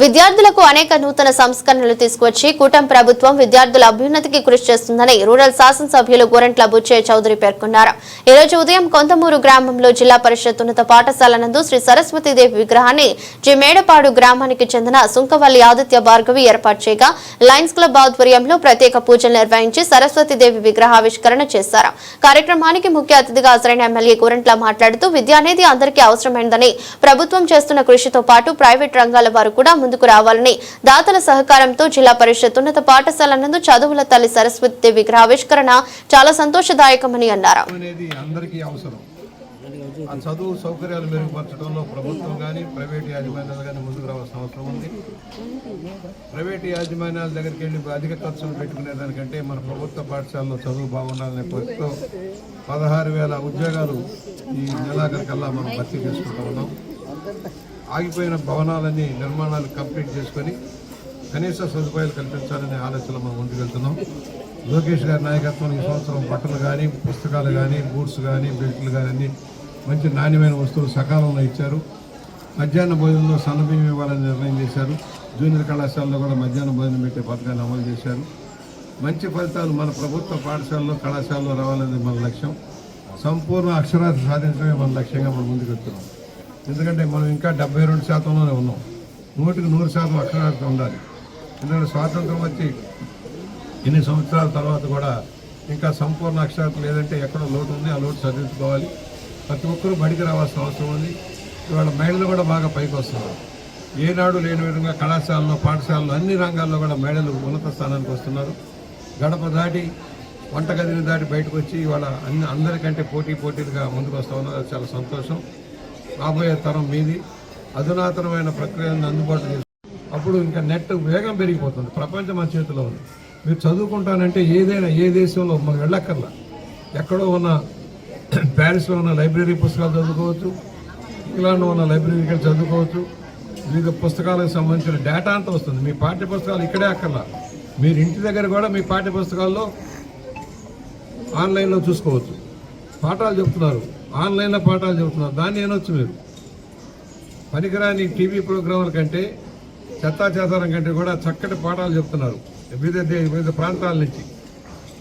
విద్యార్థులకు అనేక నూతన సంస్కరణలు తీసుకువచ్చి కూటమి ప్రభుత్వం విద్యార్థుల అభ్యున్నతికి కృషి చేస్తుందని రూరల్ శాసనసభ్యులు గోరంట్ల బుచ్చయ్య చౌదరి పేర్కొన్నారు. ఈ రోజు ఉదయం కొంతమూరు గ్రామంలో జిల్లా పరిషత్ ఉన్నత పాఠశాల నందు శ్రీ సరస్వతీదేవి విగ్రహాన్ని జి మేడపాడు గ్రామానికి చెందిన సుంకవల్లి ఆదిత్య భార్గవి ఏర్పాటు చేయగా లయన్స్ క్లబ్ ఆధ్వర్యంలో ప్రత్యేక పూజలు నిర్వహించి సరస్వతీదేవి విగ్రహావిష్కరణ చేశారు. కార్యక్రమానికి ముఖ్య అతిథిగా హాజరైన ఎమ్మెల్యే గోరంట్ల మాట్లాడుతూ విద్య అనేది అందరికీ అవసరమైనదని ప్రభుత్వం చేస్తున్న కృషితో పాటు ప్రైవేట్ రంగాల వారు కూడా ముందుకు రావాలని దాతల సహకారంతో జిల్లా పరిషత్ ఉన్నత పాఠశాల నందు చదువుల తల్లి సరస్వతి దేవి విగ్రహావిష్కరణ చాలా సంతోషదాయకమని అన్నారు. చదువు సౌకర్యాలు మెరుగుపరచడంలో ప్రభుత్వం కానీ ప్రైవేట్ యాజమాన్యాలు కానీ ముందుకు రావాల్సిన అవసరం ఉంది. ప్రైవేట్ యాజమాన్యాల దగ్గరికి వెళ్ళి అధిక ఖర్చులు పెట్టుకునే దానికంటే మన ప్రభుత్వ పాఠశాలలో చదువు బాగుండాలనే కోరికతో పదహారు వేల ఉద్యోగాలు ఈ నెలాఖరికల్లా మనం భర్తీ చేసుకుంటూ ఉన్నాం. ఆగిపోయిన భవనాలన్నీ నిర్మాణాలు కంప్లీట్ చేసుకొని కనీస సదుపాయాలు కల్పించాలనే ఆలోచన మనం ముందుకెళ్తున్నాం. లోకేష్ గారి నాయకత్వం ఈ సంవత్సరం బట్టలు కానీ పుస్తకాలు కానీ బూట్స్ కానీ బెల్ట్లు కానీ మంచి నాణ్యమైన వస్తువులు సకాలంలో ఇచ్చారు. మధ్యాహ్న భోజనంలో సన్నబియ్యం ఇవ్వాలని నిర్ణయం చేశారు. జూనియర్ కళాశాలలో కూడా మధ్యాహ్న భోజనం పెట్టే పథకాన్ని అమలు చేశారు. మంచి ఫలితాలు మన ప్రభుత్వ పాఠశాలలో కళాశాలలో రావాలనేది మన లక్ష్యం. సంపూర్ణ అక్షరాస్యత సాధించడమే మన లక్ష్యంగా మనం ముందుకు వెళ్తున్నాం ఎందుకంటే మనం ఇంకా డెబ్బై రెండు శాతంలోనే ఉన్నాం. నూటికి నూరు శాతం అక్షరాస్యత ఉండాలి. ఎందుకంటే స్వాతంత్రం వచ్చి ఎన్ని సంవత్సరాల తర్వాత కూడా ఇంకా సంపూర్ణ అక్షరాస్యత లేదంటే ఎక్కడో లోటు ఉంది ఆ లోటు సరిదిద్దుకోవాలి. ప్రతి ఒక్కరూ బడికి రావాల్సిన అవసరం ఉంది. ఇవాళ మహిళలు కూడా బాగా పైకి వస్తున్నారు. ఏనాడు లేని విధంగా కళాశాలలో పాఠశాలలో అన్ని రంగాల్లో కూడా మహిళలు ఉన్నత స్థానానికి వస్తున్నారు. గడప దాటి వంటగదిని దాటి బయటకు వచ్చి ఇవాళ అన్ని అందరికంటే పోటీ పోటీలుగా ముందుకు వస్తూ ఉన్నారు. అది చాలా సంతోషం. రాబోయే తరం మీది అధునాతనమైన ప్రక్రియలను అందుబాటులో అప్పుడు ఇంకా నెట్ వేగం పెరిగిపోతుంది. ప్రపంచం మన చేతిలో ఉంది. మీరు చదువుకుంటానంటే ఏదైనా ఏ దేశంలో మనం వెళ్ళక్కర్లా. ఎక్కడో ఉన్న ప్యారిస్లో ఉన్న లైబ్రరీ పుస్తకాలు చదువుకోవచ్చు. ఇంగ్లాండ్లో ఉన్న లైబ్రరీకి చదువుకోవచ్చు. వివిధ పుస్తకాలకు సంబంధించిన డేటా అంతా వస్తుంది. మీ పాఠ్య పుస్తకాలు ఇక్కడే అక్కర్లా. మీరు ఇంటి దగ్గర కూడా మీ పాఠ్య పుస్తకాల్లో ఆన్లైన్లో చూసుకోవచ్చు. పాఠాలు చెప్తున్నారు. ఆన్లైన్లో పాఠాలు చెబుతున్నారు. దాన్ని ఏనొచ్చు మీరు. పనికిరాని టీవీ ప్రోగ్రాంల కంటే చెత్తాచేతారం కంటే కూడా చక్కటి పాఠాలు చెప్తున్నారు. వివిధ వివిధ ప్రాంతాల నుంచి.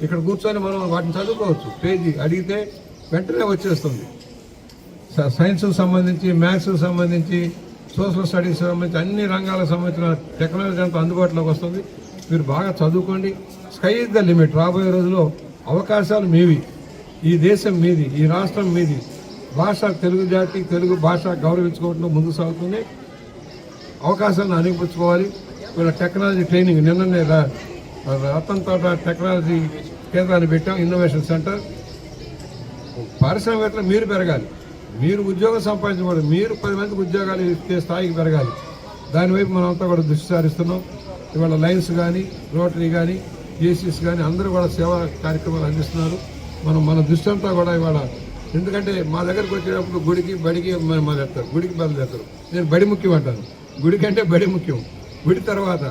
ఇక్కడ కూర్చొని మనం వాటిని చదువుకోవచ్చు. పేజీ అడిగితే వెంటనే వచ్చేస్తుంది. స- సైన్స్కి సంబంధించి మ్యాథ్స్కి సంబంధించి సోషల్ స్టడీస్ సంబంధించి అన్ని రంగాలకు సంబంధించిన టెక్నాలజీ అంతా అందుబాటులోకి వస్తుంది. మీరు బాగా చదువుకోండి. Sky is the limit. రాబోయే రోజుల్లో అవకాశాలు మీవి. ఈ దేశం మీది ఈ రాష్ట్రం మీది. భాష తెలుగు జాతి తెలుగు భాష గౌరవించుకోవడంలో ముందుకు సాగుతుంది. అవకాశాలను అనిపించుకోవాలి వీళ్ళ టెక్నాలజీ ట్రైనింగ్ నిన్ననే రతన్ తోట టెక్నాలజీ కేంద్రాన్ని పెట్టాం ఇన్నోవేషన్ సెంటర్. పారిశ్రామికవేత్తలు మీరు పెరగాలి. మీరు ఉద్యోగం సంపాదించకూడదు మీరు పది మందికి ఉద్యోగాలు ఇచ్చే స్థాయికి పెరగాలి. దానివైపు మనం అంతా కూడా దృష్టి సారిస్తున్నాం. ఇవాళ లైన్స్ కానీ రోటరీ కానీ ఏసీస్ కానీ అందరూ కూడా సేవా కార్యక్రమాలు అందిస్తున్నారు. మనం మన దృష్టి అంతా కూడా ఇవాళ ఎందుకంటే మా దగ్గరకు వచ్చేటప్పుడు గుడికి బడికి మొదలెడతారు గుడికి బదులుతారు నేను బడి ముఖ్యం అంటాను. గుడి కంటే బడి ముఖ్యం. గుడి తర్వాత